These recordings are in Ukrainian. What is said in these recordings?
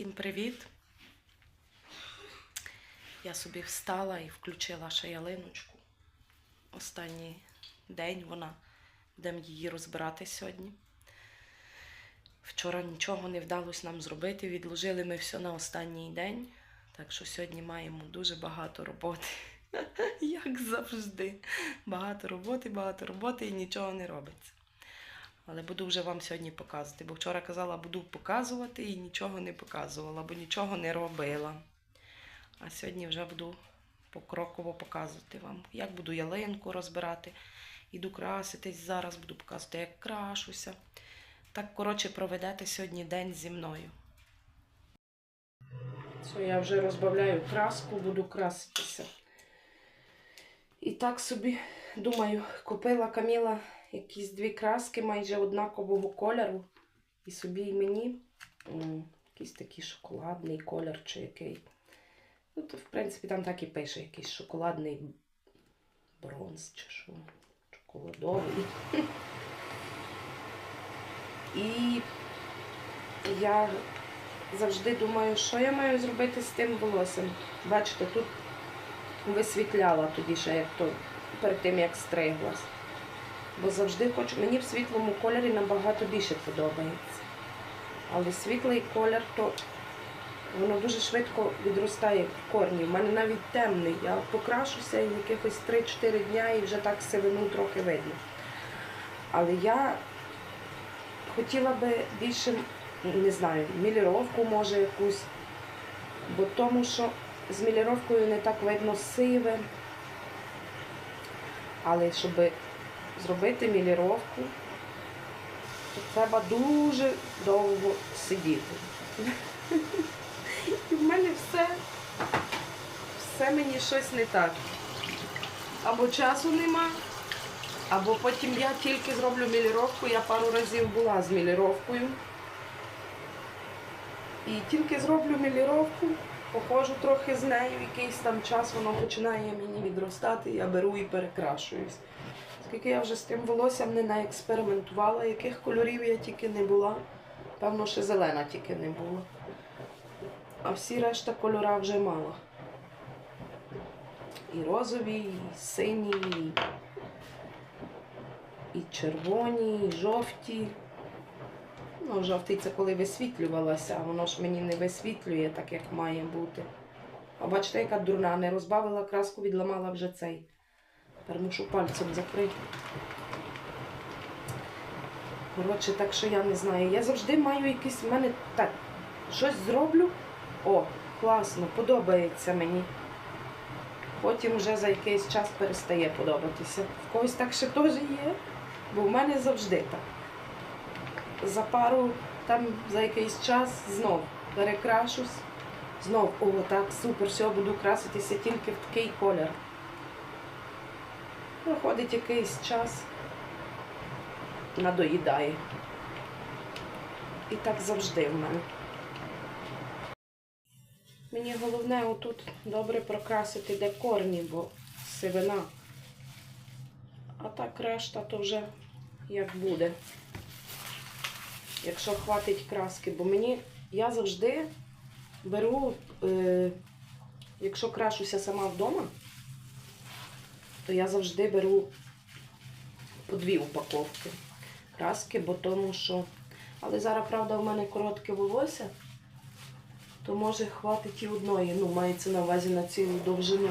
Всім привіт! Я собі встала і включила ще ялиночку. Останній день вона будемо її розбирати сьогодні. Вчора нічого не вдалося нам зробити. Відложили ми все на останній день. Так що сьогодні маємо дуже багато роботи. Як завжди. Багато роботи, багато роботи і нічого не робиться. Але буду вже вам сьогодні показувати. Бо вчора казала, буду показувати і нічого не показувала, бо нічого не робила. А сьогодні вже буду покроково показувати вам, як буду ялинку розбирати. Іду краситись зараз, буду показувати, як крашуся. Так, коротше, проведете сьогодні день зі мною. Все, я вже розбавляю краску, буду краситися. І так собі, думаю, купила Каміла якісь дві краски майже однакового кольору. І собі і мені якийсь такий шоколадний колір чи який. Ну, то, в принципі, там так і пише, якийсь шоколадний бронз чи що. Шоколадовий. І я завжди думаю, що я маю зробити з тим волоссям. Бачите, тут висвітляла тоді ще, як то перед тим, як стриглась. Бо завжди хочу, мені в світлому кольорі набагато більше подобається. Але світлий колір, то воно дуже швидко відростає в корні. У мене навіть темний. Я покрашуся якихось 3-4 дня і вже так сивину трохи видно. Але я хотіла би більше, не знаю, міліровку може якусь, бо тому що з міліровкою не так видно сиве. Але щоб зробити міліровку, то треба дуже довго сидіти. І в мене все, все мені щось не так. Або часу нема, або потім я тільки зроблю міліровку. Я пару разів була з міліровкою. І тільки зроблю міліровку, походжу трохи з нею, якийсь там час воно починає мені відростати, я беру і перекрашуюсь. Скільки я вже з тим волоссям не наекспериментувала, яких кольорів я тільки не була. Певно, ще зелена тільки не була. А всі решта кольора вже мала. І розові, і сині, і червоні, і жовті. Ну, жовтий це коли висвітлювалася, а воно ж мені не висвітлює так, як має бути. А бачите, яка дурна, не розбавила краску, відламала вже цей. Тепер мушу пальцем закрити. Коротше, так що я не знаю. Я завжди маю якийсь в мене так, щось зроблю. О, класно, подобається мені. Потім вже за якийсь час перестає подобатися. В когось так ще теж є, бо в мене завжди так. За пару, там за якийсь час знов перекрашусь. Знов, о, так, супер, все, буду краситися тільки в такий колір. Проходить якийсь час, надоїдає. І так завжди в мене. Мені головне отут добре прокрасити де корні, бо сивина. А так решта то вже як буде. Якщо хватить краски, бо мені я завжди беру, е, якщо крашуся сама вдома, то я завжди беру по дві упаковки краски, бо тому що. Але зараз, правда, в мене коротке волосся, то може хватить і одної. Ну, мається на увазі на цілу довжину.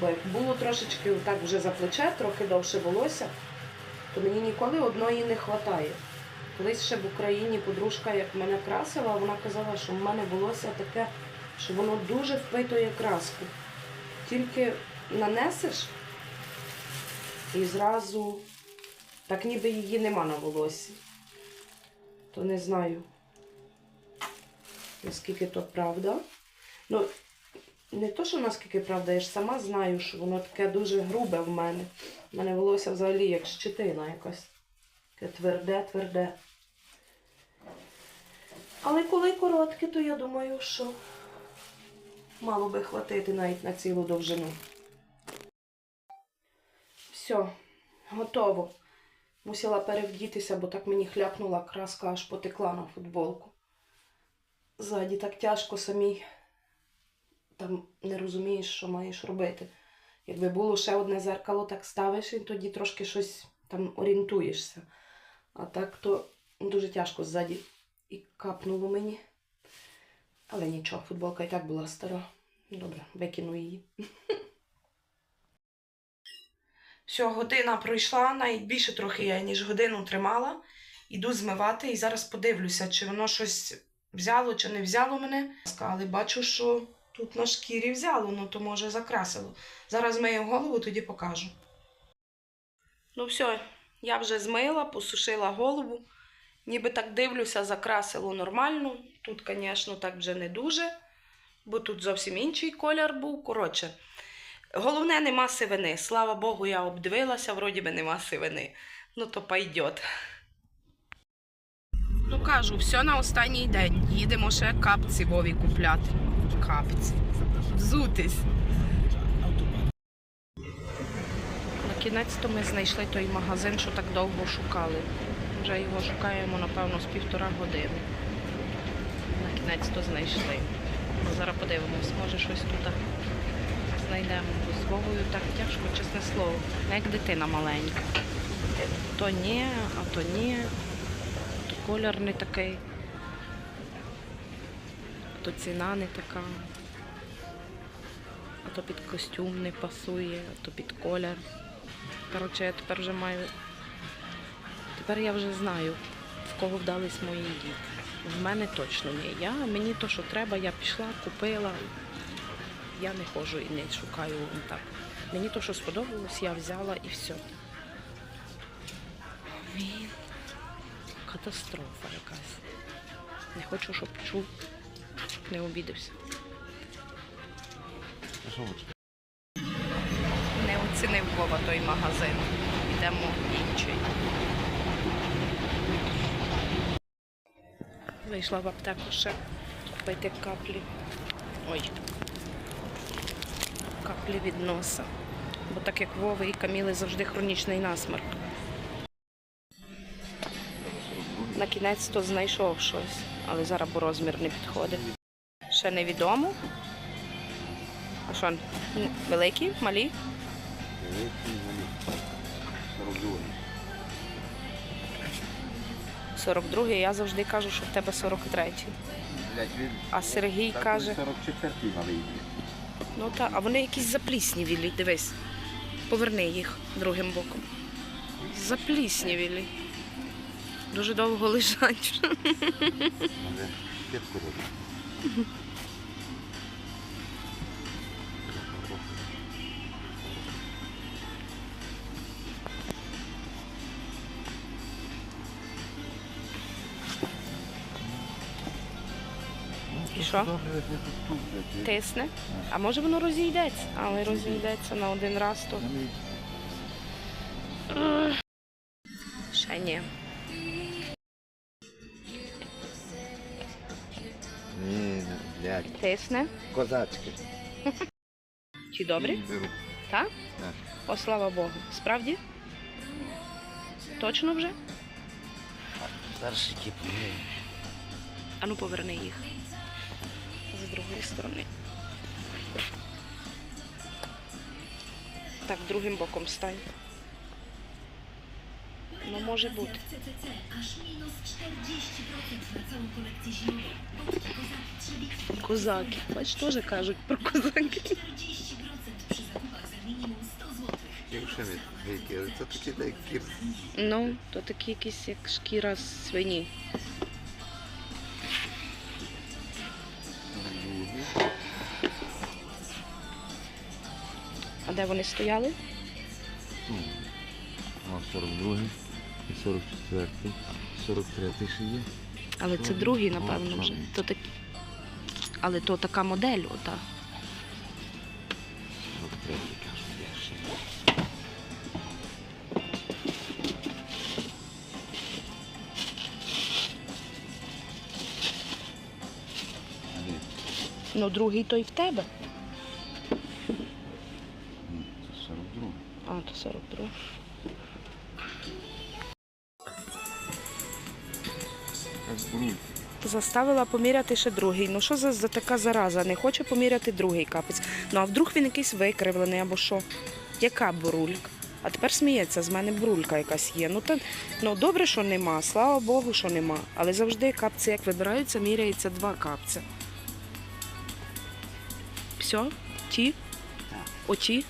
Бо як було трошечки так вже за плече, трохи довше волосся, то мені ніколи одної не вистачає. Колись ще в Україні подружка, як мене красила, вона казала, що в мене волосся таке, що воно дуже впитує краску. Тільки нанесеш і зразу так ніби її нема на волосі. То не знаю, наскільки то правда. Ну, не то, що наскільки правда, я ж сама знаю, що воно таке дуже грубе в мене. У мене волосся взагалі як щетина якась. Таке тверде, тверде. Але коли коротке, то я думаю, що мало би хватити навіть на цілу довжину. Все, готово. Мусила перевдітися, бо так мені хляпнула краска, аж потекла на футболку. ззаді так тяжко самій. Там не розумієш, що маєш робити. Якби було ще одне зеркало, так ставиш і тоді трошки щось там орієнтуєшся. А так то дуже тяжко ззаді і капнуло мені. Але нічого, футболка і так була стара. Добре, викину її. Все, година пройшла, навіть більше трохи я, ніж годину тримала. Іду змивати і зараз подивлюся, чи воно щось взяло, чи не взяло мене. Але бачу, що тут на шкірі взяло, ну то може закрасило. Зараз мию голову, тоді покажу. Ну все, я вже змила, посушила голову. Ніби так дивлюся, закрасило нормально. Тут, звісно, так вже не дуже, бо тут зовсім інший колір був. Коротше, головне, нема сивини. Слава Богу, я обдивилася, вроді би нема сивини. Ну то пойдет. Ну кажу, все на останній день. Їдемо ще капці Вові купляти. Капці. Взутись. На кінець-то ми знайшли той магазин, що так довго шукали. Вже його шукаємо, напевно, з півтора години. На кінець-то знайшли. Ну, зараз подивимось, може щось тут знайдемо. Бо з Вовою так тяжко, чесне слово. Як дитина маленька. То ні, а то ні. То колір не такий. То ціна не така. А то під костюм не пасує, а то під колір. Коротше, я тепер вже маю. Тепер я вже знаю, в кого вдались мої діти. В мене точно ні. Я, мені то, що треба, я пішла, купила. Я не ходжу і не шукаю так. Мені то, що сподобалось, я взяла і все. Він катастрофа якась. Не хочу, щоб чув, щоб не обідався. Не оцінив Вова той магазин. Йдемо в інший. Вийшла в аптеку ще купити каплі. Ой. Каплі від носа. Бо так як Вови і Каміли завжди хронічний насморк. На кінець то знайшов щось, але зараз бо розмір не підходить. Ще невідомо. А що, великі, малі? Великий вони. 42. 42 я завжди кажу, що в тебе 43 Блять. А Сергій каже, 44 малий. Ну так, а вони якісь запліснівілі, дивись. Поверни їх другим боком. Запліснівілі. Дуже довго лежать. І що? Тисне. А може воно розійдеться, але розійдеться на один раз то. Ще ні. Ні, блядь, Тисне. козацькі. Чи добрі? Беру. Так? Так. О, слава Богу. Справді? Точно вже? Які А ну поверни їх. Сторони. Так, другим боком стань. Ну, може бути. CCC aż minus 40% na całą kolekcję zimową. Kozaki trzebiki Козаки. Бач, теж кажуть про козаки. 40% przy zakupach za minimum 100 zł. Якщо від вики, але це такі так кір. Ну, то такі якісь як шкіра свині. А де вони стояли? А 42 і 44, 43 ще є. Але це другий, напевно, вже. То такі. Але то така модель, ота. 43 кажу, є ще. Ну, другий той в тебе. 42. А, то 42. Заставила поміряти ще другий. Ну що за, за така зараза? Не хоче поміряти другий капець. Ну а вдруг він якийсь викривлений або що? Яка бурулька? А тепер сміється, з мене брулька якась є. Ну, та, ну добре, що нема, слава Богу, що нема. Але завжди капці, як вибираються, міряється два капці. Все? Ті? Так. Оті?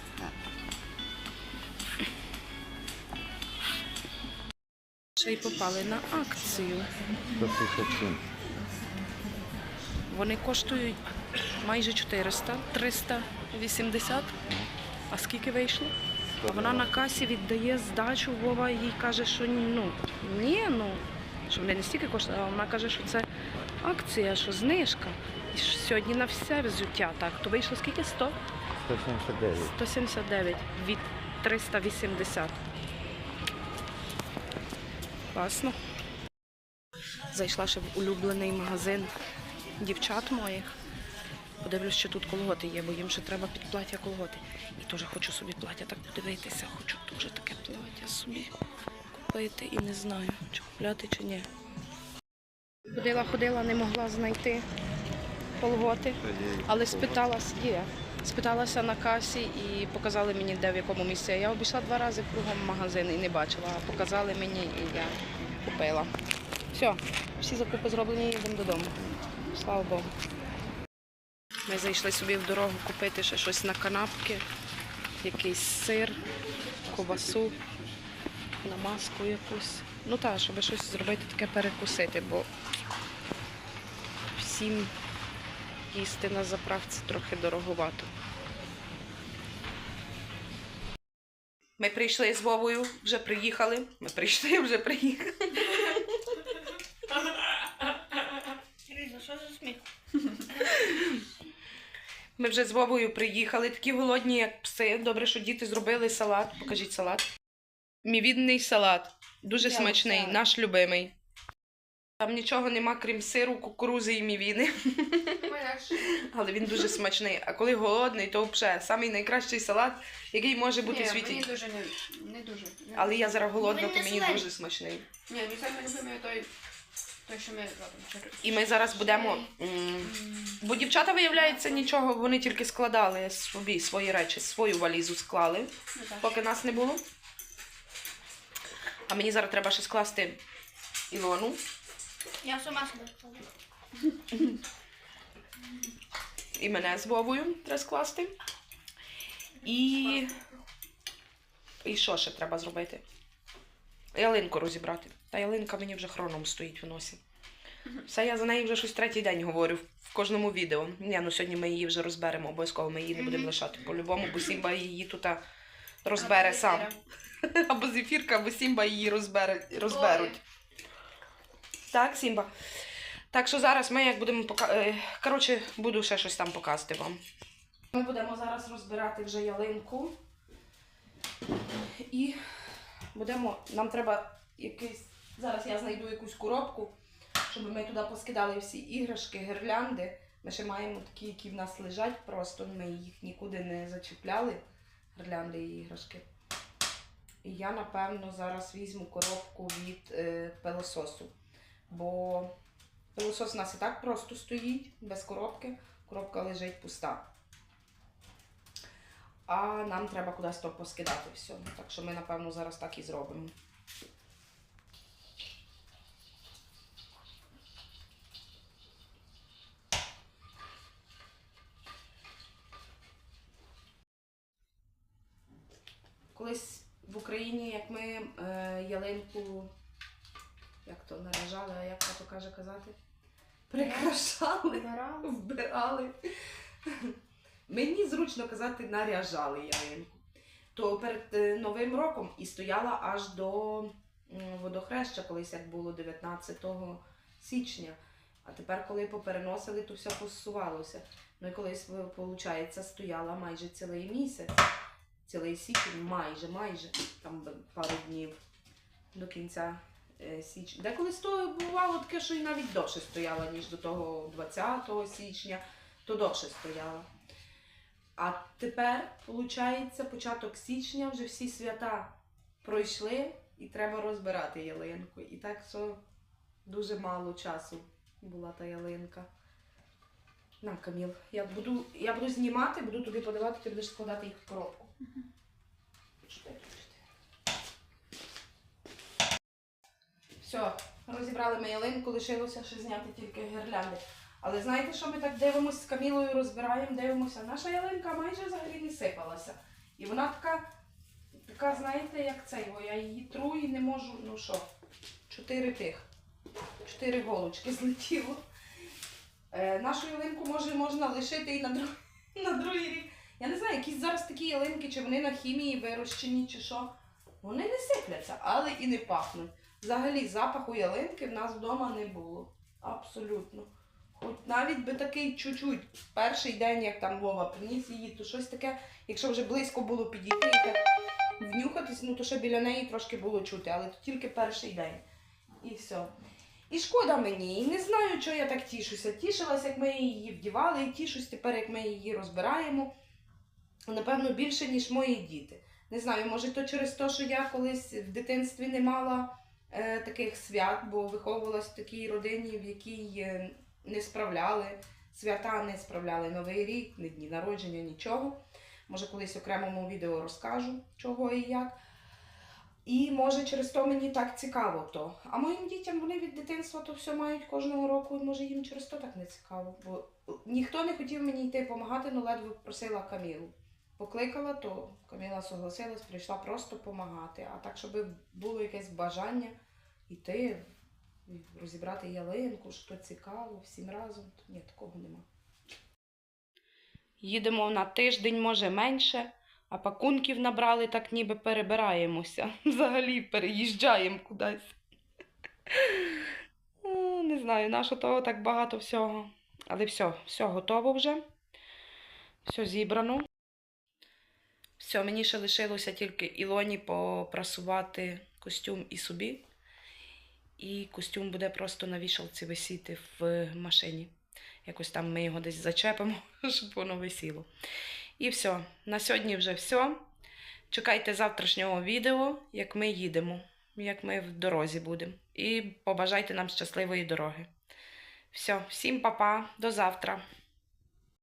Ще й попали на акцію. Вони коштують майже 400, 380. А скільки вийшло? А вона на касі віддає здачу, Вова їй каже, що ну ні, ну що вони не стільки коштують, а вона каже, що це акція, що знижка. І що сьогодні на все взуття. Так, то вийшло скільки? 100? 179. 179 від 380. Класно. Зайшла ще в улюблений магазин дівчат моїх. Подивлюсь, що тут колготи є, бо їм ще треба під плаття колготи. І теж хочу собі плаття так подивитися. Хочу дуже таке плаття собі купити і не знаю, чи купляти, чи ні. Ходила, ходила, не могла знайти колготи. Але спиталась, є. Спиталася на касі і показали мені, де в якому місці. Я обійшла два рази кругом магазин і не бачила. А показали мені і я купила. Все, всі закупи зроблені, їдемо додому. Слава Богу. Ми зайшли собі в дорогу купити ще щось на канапки, якийсь сир, ковбасу, намазку якусь. Ну так, щоб щось зробити таке перекусити, бо всім їсти на заправці трохи дороговато. Ми прийшли з Вовою, вже приїхали. Ми прийшли, вже приїхали. Що за сміх? Ми вже з Вовою приїхали, такі голодні, як пси. Добре, що діти зробили салат. Покажіть салат. Мівідний салат. Дуже Я смачний, наш любимий. Там нічого нема, крім сиру, кукурузи і мівіни. Але він дуже смачний. А коли голодний, то взагалі самий найкращий салат, який може бути в світі. Мені дуже не, не дуже. Не. Але я зараз голодна, то мені дуже смачний. Ні, мій самий любимий той, той, що ми робимо. І ми зараз будемо. Бо дівчата, виявляється, нічого, вони тільки складали собі свої речі, свою валізу склали, Ну, поки нас не було. А мені зараз треба ще скласти Ілону. Я сама себе. І мене з Вовою треба скласти. І. І що ще треба зробити? Ялинку розібрати. Та ялинка мені вже хроном стоїть в носі. Все, я за неї вже щось третій день говорю в кожному відео. Ні, ну сьогодні ми її вже розберемо, обов'язково ми її не будемо лишати по-любому, бо Сімба її тут розбере сам. Або зефірка, або Сімба її розбере, розберуть. Так, Сімба. Так що зараз ми як будемо пока... е, Коротше, буду ще щось там показувати вам. Ми будемо зараз розбирати вже ялинку. І будемо. Нам треба якийсь. Зараз я знайду якусь коробку, щоб ми туди поскидали всі іграшки, гірлянди. Ми ще маємо такі, які в нас лежать, просто ми їх нікуди не зачіпляли. Гірлянди і іграшки. І я, напевно, зараз візьму коробку від е, пилососу. Бо пилосос у нас і так просто стоїть, без коробки. Коробка лежить пуста. А нам треба кудись то поскидати все. Так що ми, напевно, зараз так і зробимо. Колись в Україні, як ми е, ялинку, то наряжали, а як то каже казати? Прикрашали, Вибирала. вбирали. Мені зручно казати наряжали ялинку. То перед е, Новим роком і стояла аж до водохреща, колись як було 19 січня. А тепер, коли попереносили, то все посувалося. Ну і колись, виходить, стояла майже цілий місяць. Цілий січень, майже, майже, там пару днів до кінця січня. Деколи бувало таке, що і навіть довше стояла, ніж до того 20 січня, то довше стояла. А тепер, виходить, початок січня, вже всі свята пройшли і треба розбирати ялинку. І так що дуже мало часу була та ялинка. На, Каміл, я буду, я буду знімати, буду тобі подавати, ти будеш складати їх в коробку. Чотири. Все, розібрали ми ялинку, лишилося ще зняти тільки гірлянди. Але знаєте, що ми так дивимося з Камілою, розбираємо, дивимося. Наша ялинка майже взагалі не сипалася. І вона така, така, знаєте, як цей, бо я її тру і не можу, ну що, чотири тих, чотири голочки злетіло. Е, нашу ялинку може можна лишити і на, друг, на другий рік. Я не знаю, якісь зараз такі ялинки, чи вони на хімії вирощені, чи що. Вони не сипляться, але і не пахнуть. Взагалі запаху ялинки в нас вдома не було. Абсолютно. Хоч навіть би такий чуть-чуть перший день, як там Вова приніс її, то щось таке, якщо вже близько було підійти і так внюхатись, ну то ще біля неї трошки було чути, але то тільки перший день. І все. І шкода мені, і не знаю, чого я так тішуся. Тішилась, як ми її вдівали, і тішусь тепер, як ми її розбираємо. Напевно, більше, ніж мої діти. Не знаю, може, то через те, що я колись в дитинстві не мала таких свят, бо виховувалась в такій родині, в якій е, не справляли свята, не справляли Новий рік, ні дні народження, нічого. Може, колись в окремому відео розкажу, чого і як. І може через то мені так цікаво то. А моїм дітям вони від дитинства то все мають кожного року, може їм через то так не цікаво. Бо ніхто не хотів мені йти допомагати, але ледве просила Камілу. Покликала, то Каміла согласилась, прийшла просто допомагати. А так, щоб було якесь бажання йти, розібрати ялинку, що цікаво, всім разом, ні, такого нема. Їдемо на тиждень, може менше, а пакунків набрали, так ніби перебираємося. Взагалі переїжджаємо кудись. Не знаю, на що того так багато всього. Але все, все готово вже. Все зібрано. Все, мені ще лишилося тільки Ілоні попрасувати костюм і собі. І костюм буде просто на вішалці висіти в машині. Якось там ми його десь зачепимо, щоб воно висіло. І все. На сьогодні вже все. Чекайте завтрашнього відео, як ми їдемо, як ми в дорозі будемо. І побажайте нам щасливої дороги. Все, всім па-па, до завтра.